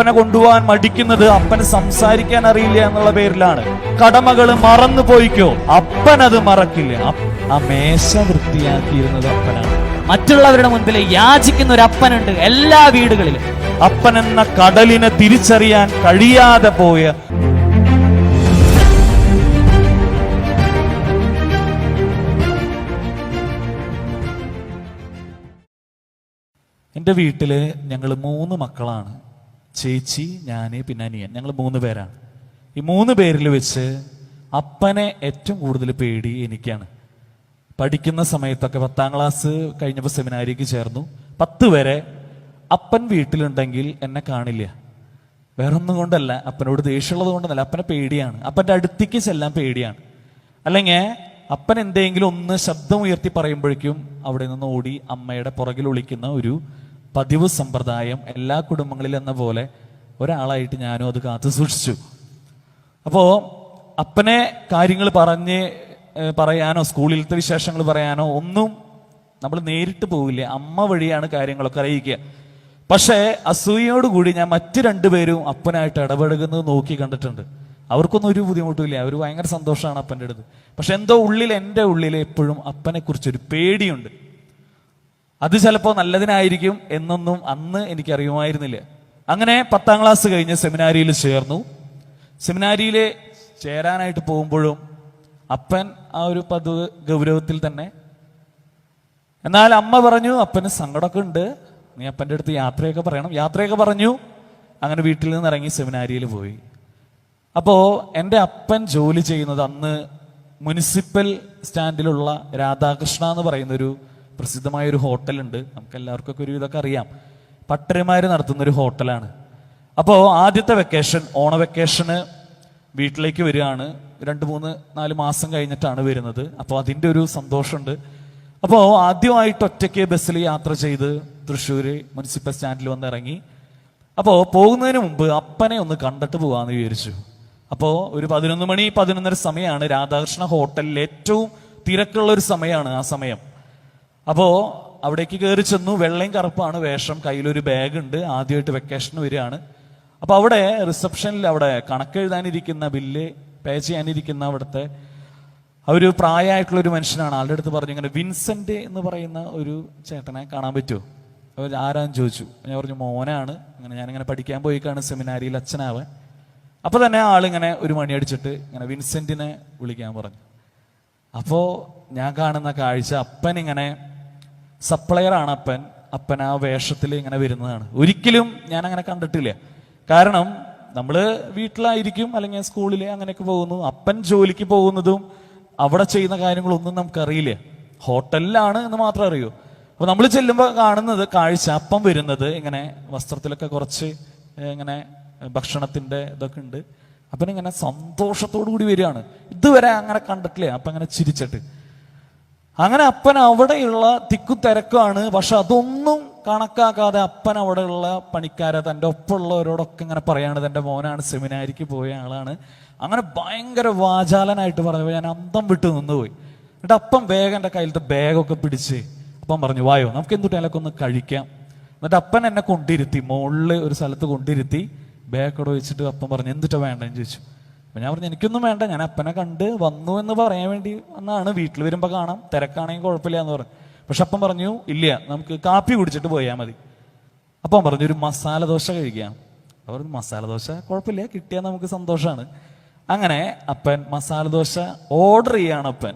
അപ്പനെ കൊണ്ടുപോകാൻ മടിക്കുന്നത് അപ്പന് സംസാരിക്കാൻ അറിയില്ല എന്നുള്ള പേരിലാണ്. കടമകൾ മറന്നു പോയിക്കോ? അപ്പൻ അത് മറക്കില്ല ആ മേശ വൃത്തിയാക്കിയിരുന്നത് അപ്പനാണ്. മറ്റുള്ളവരുടെ മുൻപിൽ യാചിക്കുന്ന ഒരു അപ്പനുണ്ട് എല്ലാ വീടുകളിലും. അപ്പൻ എന്ന കടലിനെ തിരിച്ചറിയാൻ കഴിയാതെ പോയ എന്റെ വീട്ടിൽ ഞങ്ങൾ മൂന്ന് മക്കളാണ്. ചേച്ചി ഞാൻ പിന്നെ അനിയൻ. ഞങ്ങൾ മൂന്ന് പേരാണ്. ഈ മൂന്ന് പേരിൽ വെച്ച് അപ്പനെ ഏറ്റവും കൂടുതൽ പേടി എനിക്കാണ്. പഠിക്കുന്ന സമയത്തൊക്കെ പത്താം ക്ലാസ് കഴിഞ്ഞപ്പോൾ സെമിനാരിക്ക് ചേർന്നു. പത്ത് വരെ അപ്പൻ വീട്ടിലുണ്ടെങ്കിൽ എന്നെ കാണില്ല. വേറൊന്നും കൊണ്ടല്ല. അപ്പനോട് ദേഷ്യമുള്ളത് കൊണ്ടല്ല അപ്പനെ പേടിയാണ്. അപ്പന്റെ അടുത്തേക്ക് ചെല്ലാൻ പേടിയാണ്. അല്ലെങ്കിൽ അപ്പൻ എന്തെങ്കിലും ഒന്ന് ശബ്ദം ഉയർത്തി പറയുമ്പോഴേക്കും അവിടെ നിന്ന് ഓടി അമ്മയുടെ പുറകിൽ ഒളിക്കുന്ന ഒരു പതിവ് സമ്പ്രദായം എല്ലാ കുടുംബങ്ങളിലും എന്ന പോലെ ഒരാളായിട്ട് ഞാനും അത് കാത്തു സൂക്ഷിച്ചു. അപ്പോ അപ്പനെ കാര്യങ്ങൾ പറഞ്ഞ് പറയാനോ സ്കൂളിലത്തെ വിശേഷങ്ങൾ പറയാനോ ഒന്നും നമ്മൾ നേരിട്ട് പോവില്ല. അമ്മ വഴിയാണ് കാര്യങ്ങളൊക്കെ അറിയിക്കുക. പക്ഷേ അസൂയയോടുകൂടി ഞാൻ മറ്റു രണ്ടുപേരും അപ്പനായിട്ട് ഇടപഴകുന്നത് നോക്കി കണ്ടിട്ടുണ്ട്. അവർക്കൊന്നും ഒരു ബുദ്ധിമുട്ടില്ല അവർ ഭയങ്കര സന്തോഷമാണ് അപ്പന്റെ അടുത്ത്. പക്ഷെ എന്തോ ഉള്ളിൽ എന്റെ ഉള്ളിൽ എപ്പോഴും അപ്പനെക്കുറിച്ചൊരു പേടിയുണ്ട്. അത് ചിലപ്പോൾ നല്ലതിനായിരിക്കും എന്നൊന്നും അന്ന് എനിക്കറിയുമായിരുന്നില്ല. അങ്ങനെ പത്താം ക്ലാസ് കഴിഞ്ഞ് സെമിനാരിയിൽ ചേർന്നു. സെമിനാരിയിൽ ചേരാനായിട്ട് പോകുമ്പോഴും അപ്പൻ ആ ഒരു പതിവ് ഗൗരവത്തിൽ തന്നെ എന്നാൽ അമ്മ പറഞ്ഞു അപ്പന് സങ്കടമൊക്കെ ഉണ്ട് നീ അപ്പന്റെ അടുത്ത് യാത്രയൊക്കെ പറയണം. യാത്രയൊക്കെ പറഞ്ഞു. അങ്ങനെ വീട്ടിൽ നിന്ന് ഇറങ്ങി സെമിനാരിയിൽ പോയി. അപ്പോൾ എന്റെ അപ്പൻ ജോലി ചെയ്യുന്നത് അന്ന് മുനിസിപ്പൽ സ്റ്റാൻഡിലുള്ള രാധാകൃഷ്ണ എന്ന് പറയുന്ന ഒരു പ്രസിദ്ധമായ ഒരു ഹോട്ടലുണ്ട്. നമുക്ക് എല്ലാവർക്കും ഒക്കെ ഒരു ഇതൊക്കെ അറിയാം. പട്ടരമാർ നടത്തുന്ന ഒരു ഹോട്ടലാണ്. അപ്പോൾ ആദ്യത്തെ വെക്കേഷൻ ഓണ വെക്കേഷന് വീട്ടിലേക്ക് വരികയാണ്. രണ്ട് മൂന്ന് നാല് മാസം കഴിഞ്ഞിട്ടാണ് വരുന്നത്. അപ്പോൾ അതിന്റെ ഒരു സന്തോഷമുണ്ട്. അപ്പോൾ ആദ്യമായിട്ട് ഒറ്റയ്ക്ക് ബസ്സിൽ യാത്ര ചെയ്ത് തൃശ്ശൂർ മുനിസിപ്പൽ സ്റ്റാൻഡിൽ വന്ന് ഇറങ്ങി അപ്പോൾ പോകുന്നതിന് മുമ്പ് അപ്പനെ ഒന്ന് കണ്ടിട്ട് പോകാമെന്ന് വിചാരിച്ചു. അപ്പോൾ ഒരു പതിനൊന്ന് മണി പതിനൊന്നര സമയമാണ് രാധാകൃഷ്ണ ഹോട്ടലിൽ ഏറ്റവും തിരക്കുള്ള ഒരു സമയമാണ് ആ സമയം. അപ്പോൾ അവിടേക്ക് കയറി ചെന്നു. വെള്ളയും കറുപ്പാണ്. വേഷം കയ്യിലൊരു ബാഗ് ഉണ്ട് ആദ്യമായിട്ട് വെക്കേഷന് വരികയാണ്. അപ്പോൾ അവിടെ റിസപ്ഷനിൽ അവിടെ കണക്ക് എഴുതാനിരിക്കുന്ന ബില്ല് പേ ചെയ്യാനിരിക്കുന്ന അവിടുത്തെ ഒരു പ്രായമായിട്ടുള്ള ഒരു മനുഷ്യനാണ്. ആളുടെ അടുത്ത് പറഞ്ഞു ഇങ്ങനെ വിൻസെന്റ് എന്ന് പറയുന്ന ഒരു ചേട്ടനെ കാണാൻ പറ്റുമോ? അവർ ആരാന്ന് ചോദിച്ചു. ഞാൻ പറഞ്ഞു മോനാണ്. അങ്ങനെ ഞാനിങ്ങനെ പഠിക്കാൻ പോയിക്കാണ്. സെമിനാരിയിൽ അച്ഛനാവാൻ. അപ്പൊ തന്നെ ആളിങ്ങനെ ഒരു മണി അടിച്ചിട്ട് ഇങ്ങനെ വിൻസെന്റിനെ വിളിക്കാൻ പറഞ്ഞു. അപ്പോ ഞാൻ കാണുന്ന കാഴ്ച അപ്പൻ ഇങ്ങനെ സപ്ലയർ ആണ് അപ്പൻ. അപ്പൻ ആ വേഷത്തിൽ ഇങ്ങനെ വരുന്നതാണ്. ഒരിക്കലും ഞാൻ അങ്ങനെ കണ്ടിട്ടില്ല. കാരണം നമ്മൾ വീട്ടിലായിരിക്കും അല്ലെങ്കിൽ സ്കൂളിൽ അങ്ങനെയൊക്കെ പോകുന്നു. അപ്പൻ ജോലിക്ക് പോകുന്നതും അവിടെ ചെയ്യുന്ന കാര്യങ്ങളൊന്നും നമുക്കറിയില്ല. ഹോട്ടലിലാണ് എന്ന് മാത്രം അറിയൂ. അപ്പൊ നമ്മൾ ചെല്ലുമ്പോൾ കാണുന്നത് കാഴ്ച അപ്പം വരുന്നത് ഇങ്ങനെ വസ്ത്രത്തിലൊക്കെ കുറച്ച് ഇങ്ങനെ ഭക്ഷണത്തിന്റെ ഇതൊക്കെ ഉണ്ട്. അപ്പൻ ഇങ്ങനെ സന്തോഷത്തോടു കൂടി വരികയാണ്. ഇതുവരെ അങ്ങനെ കണ്ടിട്ടില്ല. അപ്പൊ അങ്ങനെ ചിരിച്ചിട്ട്. അങ്ങനെ അപ്പൻ അവിടെയുള്ള തിക്കു തിരക്കാണ്. പക്ഷെ അതൊന്നും കണക്കാക്കാതെ അപ്പൻ അവിടെയുള്ള പണിക്കാരെ തന്റെ ഒപ്പമുള്ളവരോടൊക്കെ ഇങ്ങനെ പറയാണ്. തന്റെ മോനാണ് സെമിനാരിക്ക് പോയ ആളാണ്. അങ്ങനെ ഭയങ്കര വാചാലനായിട്ട് പറഞ്ഞപ്പോൾ ഞാൻ അന്തം വിട്ട് നിന്നുപോയി. എന്നിട്ട് അപ്പം വേഗം എന്റെ കയ്യിലത്തെ ബാഗൊക്കെ പിടിച്ച് അപ്പം പറഞ്ഞു വായോ നമുക്ക് എന്തുട്ടേലൊക്കെ ഒന്ന് കഴിക്കാം? എന്നിട്ട് അപ്പൻ എന്നെ കൊണ്ടിരുത്തി മുകളിൽ ഒരു സ്ഥലത്ത് കൊണ്ടിരുത്തി. ബാഗ് അവിടെ വെച്ചിട്ട് അപ്പം പറഞ്ഞു എന്തുട്ടാ വേണ്ടെന്ന് ചോദിച്ചു. അപ്പൊ ഞാൻ പറഞ്ഞു എനിക്കൊന്നും വേണ്ട ഞാൻ അപ്പനെ കണ്ട് വന്നു എന്ന് പറയാൻ വേണ്ടി വന്നാണ്. വീട്ടിൽ വരുമ്പോൾ കാണാം. തിരക്കാണെങ്കിൽ കുഴപ്പമില്ല എന്ന് പറഞ്ഞു. പക്ഷെ അപ്പം പറഞ്ഞു ഇല്ല നമുക്ക് കാപ്പി കുടിച്ചിട്ട് പോയാൽ മതി. അപ്പം പറഞ്ഞു ഒരു മസാല ദോശ കഴിക്കാം. അവർ മസാല ദോശ കുഴപ്പമില്ല കിട്ടിയാൽ നമുക്ക് സന്തോഷമാണ് അങ്ങനെ അപ്പൻ മസാല ദോശ ഓർഡർ ചെയ്യാണ് അപ്പൻ.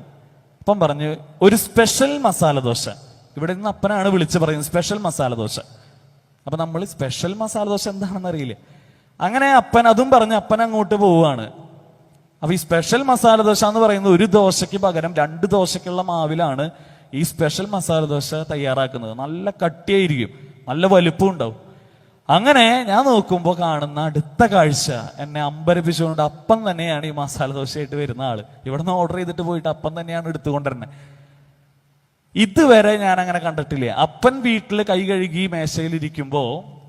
അപ്പം പറഞ്ഞു ഒരു സ്പെഷ്യൽ മസാല ദോശ. ഇവിടെ നിന്ന് അപ്പനാണ് വിളിച്ച് പറയുന്നത് സ്പെഷ്യൽ മസാല ദോശ. അപ്പൊ നമ്മൾ സ്പെഷ്യൽ മസാല ദോശ എന്താണെന്ന് അറിയില്ല. അങ്ങനെ അപ്പൻ അതും പറഞ്ഞ് അപ്പൻ അങ്ങോട്ട് പോവുകയാണ് അപ്പൊ ഈ സ്പെഷ്യൽ മസാല ദോശ എന്ന് പറയുന്നത് ഒരു ദോശയ്ക്ക് പകരം രണ്ട് ദോശയ്ക്കുള്ള മാവിലാണ് ഈ സ്പെഷ്യൽ മസാല ദോശ തയ്യാറാക്കുന്നത്. നല്ല കട്ടിയായിരിക്കും. നല്ല വലുപ്പം ഉണ്ടാവും. അങ്ങനെ ഞാൻ നോക്കുമ്പോൾ കാണുന്ന അടുത്ത കാഴ്ച. എന്നെ അമ്പരപ്പിച്ചുകൊണ്ട് അപ്പം തന്നെയാണ് ഈ മസാല ദോശയായിട്ട് വരുന്ന ആൾ. ഇവിടുന്ന് ഓർഡർ ചെയ്തിട്ട് പോയിട്ട് അപ്പം തന്നെയാണ് എടുത്തുകൊണ്ടിരുന്നത് ഇതുവരെ ഞാൻ അങ്ങനെ കണ്ടിട്ടില്ല. അപ്പൻ വീട്ടിൽ കൈ കഴുകി മേശയിൽ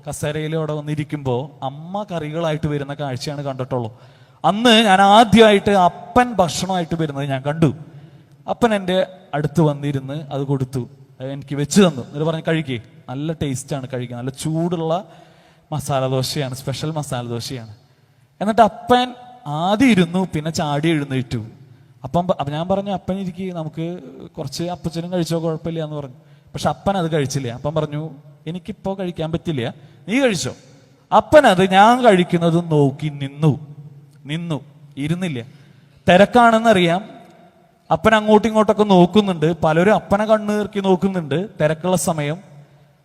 കസേരയിലൂടെ വന്നിരിക്കുമ്പോൾ അമ്മ കറികളായിട്ട് വരുന്ന കാഴ്ചയാണ് കണ്ടിട്ടുള്ളൂ. അന്ന് ഞാൻ ആദ്യമായിട്ട് അപ്പൻ ഭക്ഷണമായിട്ട് വരുന്നത് ഞാൻ കണ്ടു. അപ്പൻ എന്റെ അടുത്ത് വന്നിരുന്ന് അത് കൊടുത്തു. എനിക്ക് വെച്ച് തന്നു. എന്നിട്ട് പറഞ്ഞ് കഴിക്കേ. നല്ല ടേസ്റ്റാണ് കഴിക്കുക നല്ല ചൂടുള്ള മസാല ദോശയാണ്. സ്പെഷ്യൽ മസാല ദോശയാണ്. എന്നിട്ട് അപ്പൻ ആദ്യം ഇരുന്നു പിന്നെ ചാടി എഴുന്നേറ്റു. അപ്പം ഞാൻ പറഞ്ഞു അപ്പൻ ഇരിക്കുക നമുക്ക് കുറച്ച് അപ്പച്ചനും കഴിച്ചോ? കുഴപ്പമില്ല എന്ന് പറഞ്ഞു. പക്ഷെ അപ്പൻ അത് കഴിച്ചില്ല. അപ്പം പറഞ്ഞു എനിക്കിപ്പോൾ കഴിക്കാൻ പറ്റില്ല. നീ കഴിച്ചോ? അപ്പൻ അത് ഞാൻ കഴിക്കുന്നത് നോക്കി നിന്നു. നിന്നു. ഇരുന്നില്ല. തിരക്കാണെന്നറിയാം. അപ്പൻ അങ്ങോട്ടും ഇങ്ങോട്ടൊക്കെ നോക്കുന്നുണ്ട്. പലരും അപ്പനെ കണ്ണ് ഇറക്കി നോക്കുന്നുണ്ട് തിരക്കുള്ള സമയം.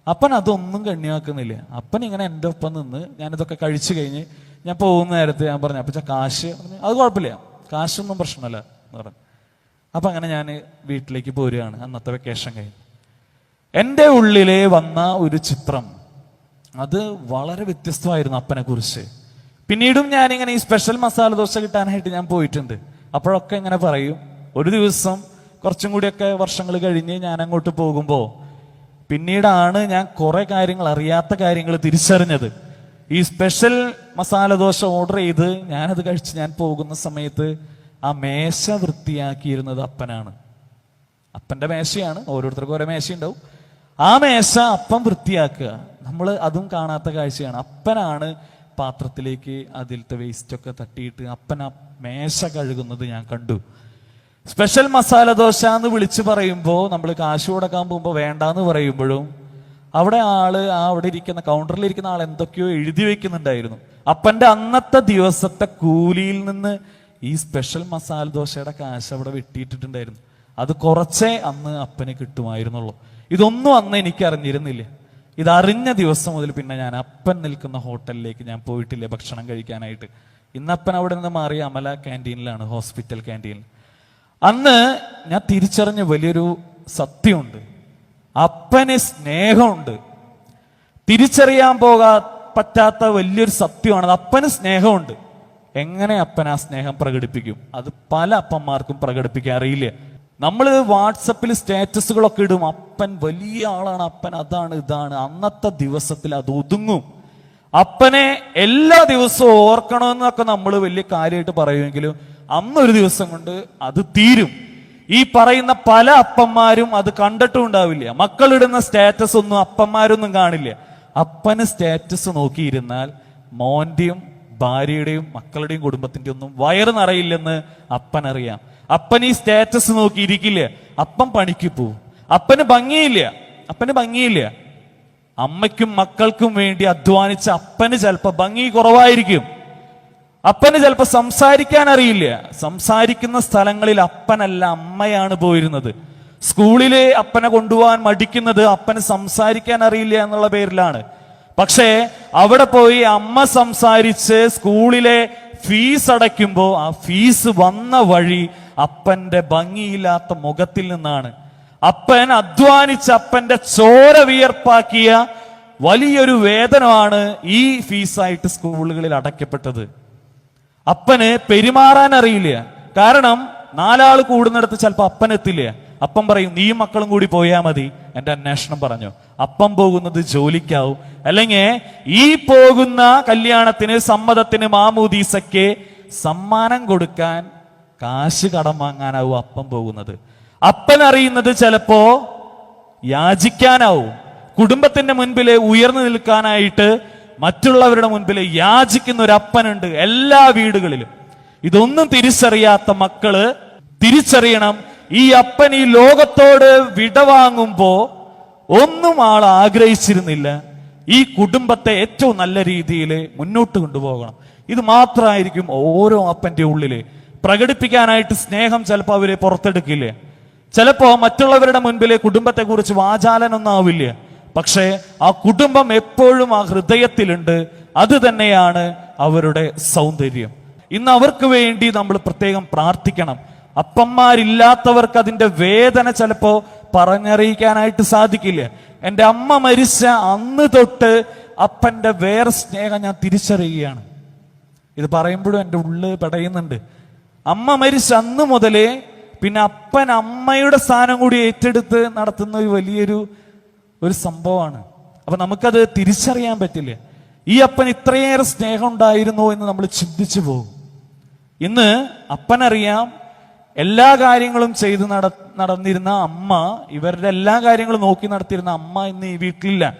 അപ്പൻ അതൊന്നും കണ്ണിയാക്കുന്നില്ല. അപ്പൻ ഇങ്ങനെ എന്റെ ഒപ്പം നിന്ന് ഞാനിതൊക്കെ കഴിച്ചു കഴിഞ്ഞ് ഞാൻ പോകുന്ന നേരത്ത് ഞാൻ പറഞ്ഞു അപ്പച്ച കാശ് അത് കുഴപ്പമില്ല. കാശൊന്നും പ്രശ്നമല്ല എന്ന് പറഞ്ഞു. അപ്പം അങ്ങനെ ഞാൻ വീട്ടിലേക്ക് പോരുകയാണ്. അന്നത്തെ വെക്കേഷൻ കഴിഞ്ഞ്. എന്റെ ഉള്ളിലെ വന്ന ഒരു ചിത്രം. അത് വളരെ വ്യത്യസ്തമായിരുന്നു അപ്പനെ കുറിച്ച് പിന്നീടും ഞാൻ ഇങ്ങനെ ഈ സ്പെഷ്യൽ മസാല ദോശ കിട്ടാനായിട്ട് ഞാൻ പോയിട്ടുണ്ട്. അപ്പോഴൊക്കെ ഇങ്ങനെ പറയും ഒരു ദിവസം കുറച്ചും കൂടിയൊക്കെ വർഷങ്ങൾ കഴിഞ്ഞ് ഞാൻ അങ്ങോട്ട് പോകുമ്പോൾ പിന്നീടാണ് ഞാൻ കുറെ കാര്യങ്ങൾ അറിയാത്ത കാര്യങ്ങൾ തിരിച്ചറിഞ്ഞത്. ഈ സ്പെഷ്യൽ മസാല ദോശ ഓർഡർ ചെയ്ത് ഞാനത് കഴിച്ച് ഞാൻ പോകുന്ന സമയത്ത് ആ മേശ വൃത്തിയാക്കിയിരുന്നത് അപ്പനാണ്. അപ്പന്റെ മേശയാണ് ഓരോരുത്തർക്കും ഓരോ മേശയുണ്ടാവും. ആ മേശ അപ്പം വൃത്തിയാക്കുക. നമ്മൾ അതും കാണാത്ത കാഴ്ചയാണ്. അപ്പനാണ് പാത്രത്തിലേക്ക് അതിലത്തെ വേസ്റ്റൊക്കെ തട്ടിയിട്ട് അപ്പന മേശ കഴുകുന്നത് ഞാൻ കണ്ടു. സ്പെഷ്യൽ മസാല ദോശ എന്ന് വിളിച്ചു പറയുമ്പോൾ നമ്മൾ കാശ് കൊടുക്കാൻ പോകുമ്പോൾ വേണ്ടാന്ന് പറയുമ്പോഴും അവിടെ ആൾ ആ അവിടെ ഇരിക്കുന്ന കൗണ്ടറിൽ ഇരിക്കുന്ന ആൾ എന്തൊക്കെയോ എഴുതി വെക്കുന്നുണ്ടായിരുന്നു. അപ്പന്റെ അന്നത്തെ ദിവസത്തെ കൂലിയിൽ നിന്ന് ഈ സ്പെഷ്യൽ മസാല ദോശയുടെ കാശ് അവിടെ വെട്ടിയിട്ടിട്ടുണ്ടായിരുന്നു. അത് കുറച്ചേ അന്ന് അപ്പന് കിട്ടുമായിരുന്നുള്ളൂ. ഇതൊന്നും അന്ന് എനിക്ക് അറിഞ്ഞിരുന്നില്ല ഇതറിഞ്ഞ ദിവസം മുതൽ പിന്നെ ഞാൻ അപ്പൻ നിൽക്കുന്ന ഹോട്ടലിലേക്ക് ഞാൻ പോയിട്ടില്ല ഭക്ഷണം കഴിക്കാനായിട്ട്. ഇന്നപ്പൻ അവിടെ നിന്ന് മാറി അമല ക്യാന്റീനിലാണ് ഹോസ്പിറ്റൽ ക്യാന്റീൻ. അന്ന് ഞാൻ തിരിച്ചറിഞ്ഞ വലിയൊരു സത്യമുണ്ട്. അപ്പന് സ്നേഹമുണ്ട്. തിരിച്ചറിയാൻ പോകാ പറ്റാത്ത വലിയൊരു സത്യമാണ്. അപ്പന് സ്നേഹമുണ്ട്. എങ്ങനെ അപ്പൻ ആ സ്നേഹം പ്രകടിപ്പിക്കും? അത് പല അപ്പന്മാർക്കും പ്രകടിപ്പിക്കാൻ അറിയില്ല. നമ്മൾ വാട്സപ്പിൽ സ്റ്റാറ്റസുകളൊക്കെ ഇടും. അപ്പൻ വലിയ ആളാണ്. അപ്പൻ അതാണ് ഇതാണ്. അന്നത്തെ ദിവസത്തിൽ അത് ഒതുങ്ങും. അപ്പനെ എല്ലാ ദിവസവും ഓർക്കണമെന്നൊക്കെ നമ്മൾ വലിയ കാര്യമായിട്ട് പറയുമെങ്കിലും അന്നൊരു ദിവസം കൊണ്ട് അത് തീരും. ഈ പറയുന്ന പല അപ്പന്മാരും അത് കണ്ടിട്ടും ഉണ്ടാവില്ല. മക്കളിടുന്ന സ്റ്റാറ്റസ് ഒന്നും അപ്പന്മാരൊന്നും കാണില്ല. അപ്പന് സ്റ്റാറ്റസ് നോക്കിയിരുന്നാൽ മോന്റെയും ഭാര്യയുടെയും മക്കളുടെയും കുടുംബത്തിന്റെ ഒന്നും വയറ് നിറയില്ലെന്ന് അപ്പനറിയാം. അപ്പൻ ഈ സ്റ്റാറ്റസ് നോക്കി ഇരിക്കില്ല അപ്പൻ പണിക്ക് പോവും. അപ്പന് ഭംഗിയില്ല? അപ്പന് ഭംഗിയില്ല? അമ്മയ്ക്കും മക്കൾക്കും വേണ്ടി അധ്വാനിച്ച അപ്പന് ചിലപ്പോ ഭംഗി കുറവായിരിക്കും. അപ്പന് ചിലപ്പോ സംസാരിക്കാൻ അറിയില്ല. സംസാരിക്കുന്ന സ്ഥലങ്ങളിൽ അപ്പനല്ല അമ്മയാണ് പോയിരുന്നത്. സ്കൂളിലെ അപ്പനെ കൊണ്ടുപോകാൻ മടിക്കുന്നത് അപ്പന് സംസാരിക്കാൻ അറിയില്ല എന്നുള്ള പേരിലാണ്. പക്ഷേ അവിടെ പോയി അമ്മ സംസാരിച്ച് സ്കൂളിലെ ഫീസ് അടയ്ക്കുമ്പോൾ ആ ഫീസ് വന്ന വഴി അപ്പന്റെ ഭംഗിയില്ലാത്ത മുഖത്തിൽ നിന്നാണ്. അപ്പൻ അധ്വാനിച്ച് അപ്പന്റെ ചോര വിയർപ്പാക്കിയ വലിയൊരു വേതനമാണ് ഈ ഫീസായിട്ട് സ്കൂളുകളിൽ അടയ്ക്കപ്പെട്ടത്. അപ്പന് പെരുമാറാൻ അറിയില്ല. കാരണം നാലാൾ കൂടുന്നിടത്ത് ചിലപ്പോൾ അപ്പൻ എത്തില്ല. അപ്പം പറയും നീ മക്കളും കൂടി പോയാൽ മതി. എന്റെ അന്വേഷണം പറഞ്ഞു. അപ്പം പോകുന്നത് ജോലിക്കാവും. അല്ലെങ്കിൽ ഈ പോകുന്ന കല്യാണത്തിന് സമ്മതത്തിന് മാമൂദീസയ്ക്ക് സമ്മാനം കൊടുക്കാൻ കാശ് കടം വാങ്ങാനാവും അപ്പം പോകുന്നത്. അപ്പൻ അറിയുന്നത് ചിലപ്പോ യാചിക്കാനാവും. കുടുംബത്തിന്റെ മുൻപിൽ ഉയർന്നു നിൽക്കാനായിട്ട് മറ്റുള്ളവരുടെ മുൻപിൽ യാചിക്കുന്ന ഒരു അപ്പനുണ്ട് എല്ലാ വീടുകളിലും. ഇതൊന്നും തിരിച്ചറിയാത്ത മക്കൾ തിരിച്ചറിയണം. ഈ അപ്പൻ ഈ ലോകത്തോട് വിടവാങ്ങുമ്പോ ഒന്നും ആൾ ആഗ്രഹിച്ചിരുന്നില്ല ഈ കുടുംബത്തെ ഏറ്റവും നല്ല രീതിയിൽ മുന്നോട്ട് കൊണ്ടുപോകണം. ഇത് മാത്രമായിരിക്കും ഓരോ അപ്പന്റെ ഉള്ളിൽ. പ്രകടിപ്പിക്കാനായിട്ട് സ്നേഹം ചിലപ്പോൾ അവരെ പുറത്തെടുക്കില്ല? ചിലപ്പോ മറ്റുള്ളവരുടെ മുൻപിലെ കുടുംബത്തെക്കുറിച്ച് വാചാലനൊന്നും ആവില്ല. പക്ഷേ ആ കുടുംബം എപ്പോഴും ആ ഹൃദയത്തിലുണ്ട്. അത് തന്നെയാണ് അവരുടെ സൗന്ദര്യം. ഇന്ന് അവർക്ക് വേണ്ടി നമ്മൾ പ്രത്യേകം പ്രാർത്ഥിക്കണം. അപ്പന്മാരില്ലാത്തവർക്ക് അതിന്റെ വേദന ചിലപ്പോ പറഞ്ഞറിയിക്കാനായിട്ട് സാധിക്കില്ല? എന്റെ അമ്മ മരിച്ച അന്ന് തൊട്ട് അപ്പന്റെ വേറെ സ്നേഹം ഞാൻ തിരിച്ചറിയുകയാണ്. ഇത് പറയുമ്പോഴും എന്റെ ഉള്ള് പടയുന്നുണ്ട്. അമ്മ മരിച്ച അന്ന് മുതലേ പിന്നെ അപ്പൻ അമ്മയുടെ സ്ഥാനം കൂടി ഏറ്റെടുത്ത് നടത്തുന്ന ഒരു വലിയൊരു ഒരു സംഭവമാണ്. അപ്പൊ നമുക്കത് തിരിച്ചറിയാൻ പറ്റില്ല? ഈ അപ്പൻ ഇത്രയേറെ സ്നേഹം ഉണ്ടായിരുന്നോ എന്ന് നമ്മൾ ചിന്തിച്ചു പോകും. ഇന്ന് അപ്പനറിയാം എല്ലാ കാര്യങ്ങളും ചെയ്ത് നട നടന്നിരുന്ന അമ്മ ഇവരുടെ എല്ലാ കാര്യങ്ങളും നോക്കി നടത്തിയിരുന്ന അമ്മ ഇന്ന് ഈ വീട്ടിലില്ല.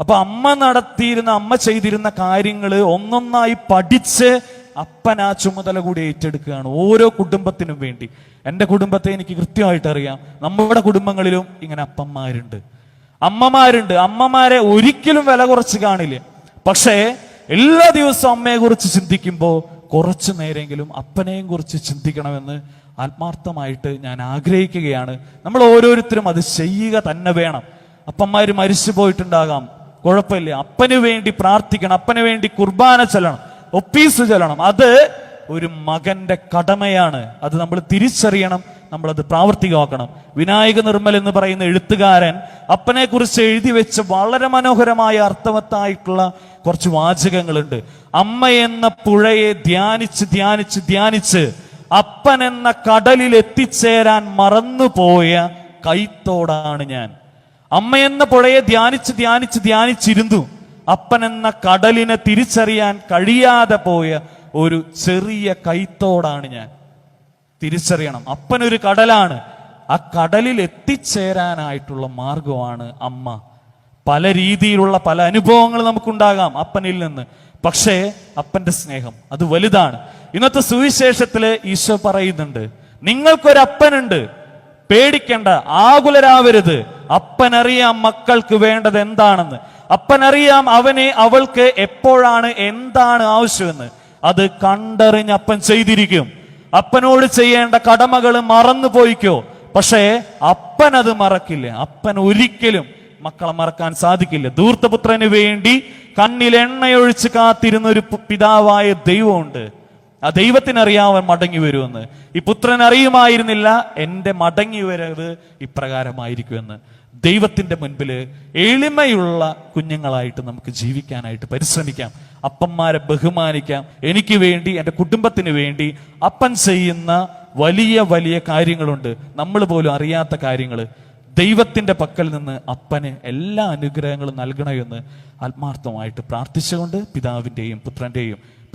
അപ്പൊ അമ്മ നടത്തിയിരുന്ന അമ്മ ചെയ്തിരുന്ന കാര്യങ്ങൾ ഒന്നൊന്നായി പഠിച്ച് അപ്പൻ ആ ചുമതല കൂടി ഏറ്റെടുക്കുകയാണ് ഓരോ കുടുംബത്തിനും വേണ്ടി. എന്റെ കുടുംബത്തെ എനിക്ക് കൃത്യമായിട്ട് അറിയാം. നമ്മുടെ കുടുംബങ്ങളിലും ഇങ്ങനെ അപ്പന്മാരുണ്ട്. അമ്മമാരുണ്ട്. അമ്മമാരെ ഒരിക്കലും വില കുറച്ച് കാണില്ല. പക്ഷേ എല്ലാ ദിവസവും അമ്മയെ കുറിച്ച് ചിന്തിക്കുമ്പോൾ കുറച്ചു നേരെങ്കിലും അപ്പനെയും കുറിച്ച് ചിന്തിക്കണമെന്ന് ആത്മാർത്ഥമായിട്ട് ഞാൻ ആഗ്രഹിക്കുകയാണ്. നമ്മൾ ഓരോരുത്തരും അത് ചെയ്യുക തന്നെ വേണം. അപ്പന്മാർ മരിച്ചു പോയിട്ടുണ്ടാകാം. കുഴപ്പമില്ല. അപ്പന് വേണ്ടി പ്രാർത്ഥിക്കണം. അപ്പന് വേണ്ടി കുർബാന ചെല്ലണം. ഒപ്പീസ് ചെല്ലണം. അത് ഒരു മകന്റെ കടമയാണ്. അത് നമ്മൾ തിരിച്ചറിയണം. നമ്മൾ അത് പ്രാവർത്തികമാക്കണം. വിനായക നിർമ്മൽ എന്ന് പറയുന്ന എഴുത്തുകാരൻ അപ്പനെ കുറിച്ച് എഴുതി വെച്ച വളരെ മനോഹരമായ അർത്ഥവത്തായിട്ടുള്ള കുറച്ച് വാചകങ്ങളുണ്ട്. അമ്മ എന്ന പുഴയെ ധ്യാനിച്ച് ധ്യാനിച്ച് ധ്യാനിച്ച് അപ്പൻ എന്ന കടലിൽ എത്തിച്ചേരാൻ മറന്നുപോയ കൈത്തോടാണ് ഞാൻ. അമ്മ എന്ന പുഴയെ ധ്യാനിച്ച് ധ്യാനിച്ച് ധ്യാനിച്ചിരുന്നു. അപ്പൻ എന്ന കടലിനെ തിരിച്ചറിയാൻ കഴിയാതെ പോയ ഒരു ചെറിയ കൈത്തോടാണ് ഞാൻ. തിരിച്ചറിയണം. അപ്പനൊരു കടലാണ്. ആ കടലിൽ എത്തിച്ചേരാനായിട്ടുള്ള മാർഗമാണ് അമ്മ. പല രീതിയിലുള്ള പല അനുഭവങ്ങൾ നമുക്കുണ്ടാകാം അപ്പനിൽ നിന്ന്. പക്ഷേ അപ്പന്റെ സ്നേഹം അത് വലുതാണ്. ഇന്നത്തെ സുവിശേഷത്തിൽ ഈശോ പറയുന്നുണ്ട് നിങ്ങൾക്കൊരു അപ്പനുണ്ട് പേടിക്കണ്ട ആകുലരാവരുത്. അപ്പനറിയാം മക്കൾക്ക് വേണ്ടത് എന്താണെന്ന്. അപ്പനറിയാം അവനെ അവൾക്ക് എപ്പോഴാണ് എന്താണ് ആവശ്യമെന്ന്. അത് കണ്ടറിഞ്ഞ് അപ്പൻ ചെയ്തിരിക്കും. അപ്പനോട് ചെയ്യേണ്ട കടമകൾ മറന്നു പോയിക്കോ പക്ഷേ അപ്പൻ അത് മറക്കില്ല. അപ്പൻ ഒരിക്കലും മക്കളെ മറക്കാൻ സാധിക്കില്ല. ധൂർത്തപുത്രന് വേണ്ടി കണ്ണിൽ എണ്ണയൊഴിച്ച് കാത്തിരുന്ന ഒരു പിതാവായ ദൈവമുണ്ട്. ആ ദൈവത്തിനറിയാവൻ മടങ്ങി വരുമെന്ന്. ഈ പുത്രൻ അറിയുമായിരുന്നില്ല എന്റെ മടങ്ങി വരവ് ഇപ്രകാരമായിരിക്കുമെന്ന്. ദൈവത്തിന്റെ മുൻപിൽ എളിമയുള്ള കുഞ്ഞുങ്ങളായിട്ട് നമുക്ക് ജീവിക്കാനായിട്ട് പരിശ്രമിക്കാം. അപ്പന്മാരെ ബഹുമാനിക്കാം. എനിക്ക് വേണ്ടി എന്റെ കുടുംബത്തിന് വേണ്ടി അപ്പൻ ചെയ്യുന്ന വലിയ വലിയ കാര്യങ്ങളുണ്ട്. നമ്മൾ പോലും അറിയാത്ത കാര്യങ്ങൾ. ദൈവത്തിന്റെ പക്കൽ നിന്ന് അപ്പന് എല്ലാ അനുഗ്രഹങ്ങളും നൽകണമെന്ന് ആത്മാർത്ഥമായിട്ട് പ്രാർത്ഥിച്ചുകൊണ്ട് പിതാവിന്റെയും പുത്രന്റെയും